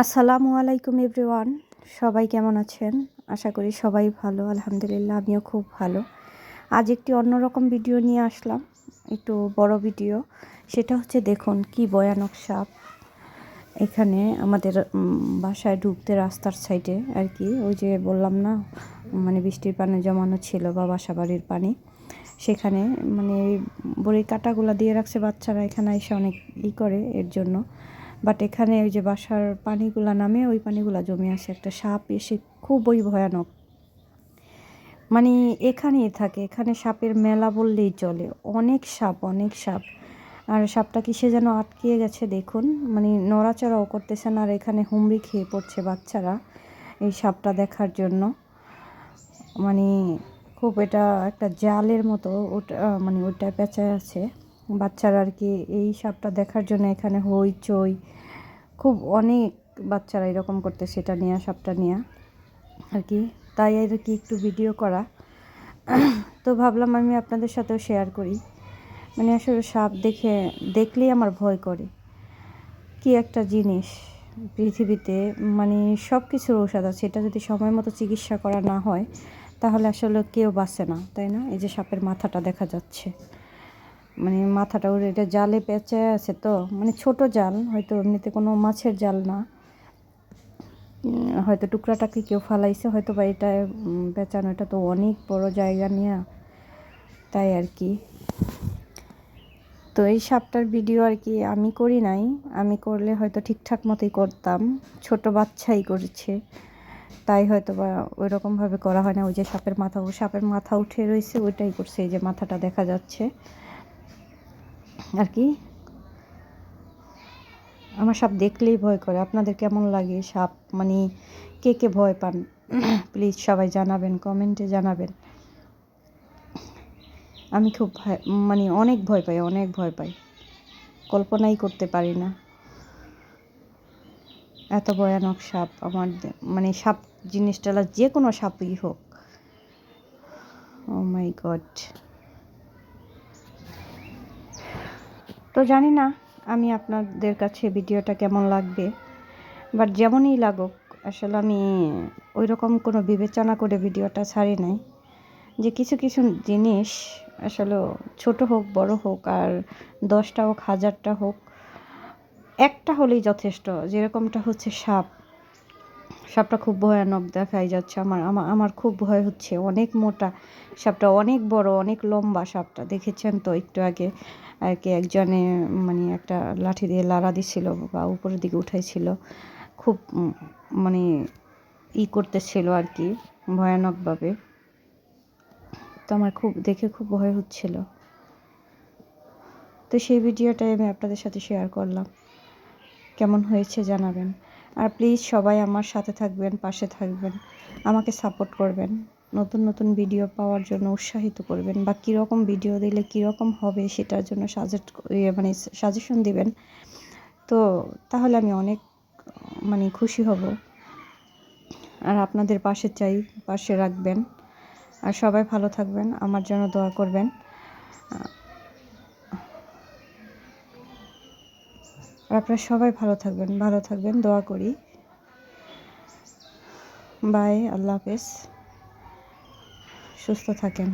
আসসালামু আলাইকুম এভরিওয়ান, সবাই কেমন আছেন? আশা করি সবাই ভালো, আলহামদুলিল্লাহ আমিও খুব ভালো। আজ একটি অন্যরকম ভিডিও নিয়ে আসলাম, একটু বড় ভিডিও। সেটা হচ্ছে দেখুন কি ভয়ানক সাপ। এখানে আমাদের বাসায় ঢুকতে রাস্তার সাইডে আর কি, ওই যে বললাম না মানে বৃষ্টির পানি জমানো ছিল বা বাসা বাড়ির পানি। সেখানে মানে বড়ির কাটাগুলা দিয়ে রাখছে বাচ্চারা, এখানে এসে অনেক ই করে এর জন্য। বাট এখানে ওই যে বাসার পানিগুলা নামে ওই পানিগুলা জমে আসে। একটা সাপ এসে খুবই ভয়ানক। মানে এখানেই থাকে, এখানে সাপের মেলা বললেই চলে। অনেক সাপ অনেক সাপ। আর সাপটা কিসে যেন আটকিয়ে গেছে দেখুন। মানে নড়াচড়াও করতেছে না আর এখানে হুমড়ি খেয়ে পড়ছে বাচ্চারা এই সাপটা দেখার জন্য। মানে খুব এটা একটা জালের মতো ওটা মানে ওটা পেঁচায় আছে। বাচ্চারা আর কি এই সাপটা দেখার জন্য এখানে হইচই খুব অনেক বাচ্চারা এরকম করতে সেটা নিয়ে, সাপটা নিয়ে আর কি। তাই আর কি একটু ভিডিও করা। তো ভাবলাম আমি আপনাদের সাথেও শেয়ার করি। মানে আসলে সাপ দেখে, দেখলেই আমার ভয় করে। কি একটা জিনিস পৃথিবীতে মানে সব কিছুর ঔষধ আছে। এটা যদি সময় মতো চিকিৎসা করা না হয়, তাহলে আসলে কেউ বাঁচে না, তাই না? এই যে সাপের মাথাটা দেখা যাচ্ছে। মানে মাথাটা ওর এটা জালে পেঁচে আছে তো মানে ছোট জাল, হয়তো এমনিতে কোনো মাছের জাল না। হয়তো টুকরাটাকে কেউ ফালাইছে হয়তো বা এটা পেঁচানো, এটা তো অনেক বড় জায়গা নিয়ে, তাই আর কি। তো এই সাপটার ভিডিও আর কি আমি করি নাই, আমি করলে হয়তো ঠিকঠাক মতোই করতাম, ছোট বাচ্চাই করেছে। তাই হয়তো বা ওই রকমভাবে করা হয় না, ওই যে সাপের মাথা ও সাপের মাথা উঠে রয়েছে, ওইটাই করছে, এই যে মাথাটা দেখা যাচ্ছে। আর কি? আমার সাপ দেখলেই ভয় করে। আপনাদের কেমন লাগে সাপ? মানে কে কে ভয় পান? প্লিজ সবাই জানাবেন কমেন্টে জানাবেন। আমি খুব মানে অনেক ভয় পাই, অনেক ভয় পাই। কল্পনাই করতে পারি না। এত ভয়ানক সাপ আমার মানে সাপ জিনিসটা যে কোনো সাপই হোক। ও মাই গড তো জানি না আমি আপনাদের কাছে ভিডিওটা কেমন লাগবে বাট যেমনই লাগুক, আসলে আমি ওই রকম কোনো বিবেচনা করে ভিডিওটা ছাড়ি নাই। যে কিছু কিছু জিনিস আসলে ছোট হোক, বড় হোক, আর দশটা হোক, হাজারটা হোক, একটা হলেই যথেষ্ট। যেরকমটা হচ্ছে সাপ সাপটা খুব ভয়ানক দেখাই যাচ্ছে। আমার আমার আমার খুব ভয় হচ্ছে। অনেক মোটা সাপটা, অনেক বড়, অনেক লম্বা সাপটা। দেখেছেন তো একটু আগে আর কি একজনে মানে একটা লাঠি দিয়ে লাড়া দিছিল বা উপরের দিকে উঠাইছিল। খুব মানে ই করতেছিল আর কি, ভয়ানকভাবে। তো আমার খুব, দেখে খুব ভয় হচ্ছিল। তো সেই ভিডিওটাই আমি আপনাদের সাথে শেয়ার করলাম। কেমন হয়েছে জানাবেন। আর প্লিজ সবাই আমার সাথে থাকবেন, পাশে থাকবেন, আমাকে সাপোর্ট করবেন। নতুন নতুন ভিডিও পাওয়ার জন্য উৎসাহিত করবেন বা কীরকম ভিডিও দিলে কীরকম হবে সেটার জন্য সাজেস্ট মানে সাজেশন দিবেন। তো তাহলে আমি অনেক মানে খুশি হব। আর আপনাদের পাশে চাই, পাশে রাখবেন। আর সবাই ভালো থাকবেন, আমার জন্য দোয়া করবেন। আর আপনারা সবাই ভালো থাকবেন ভালো থাকবেন দোয়া করি। বাই আল্লাহ হাফেজ। সুস্থ থাকেন।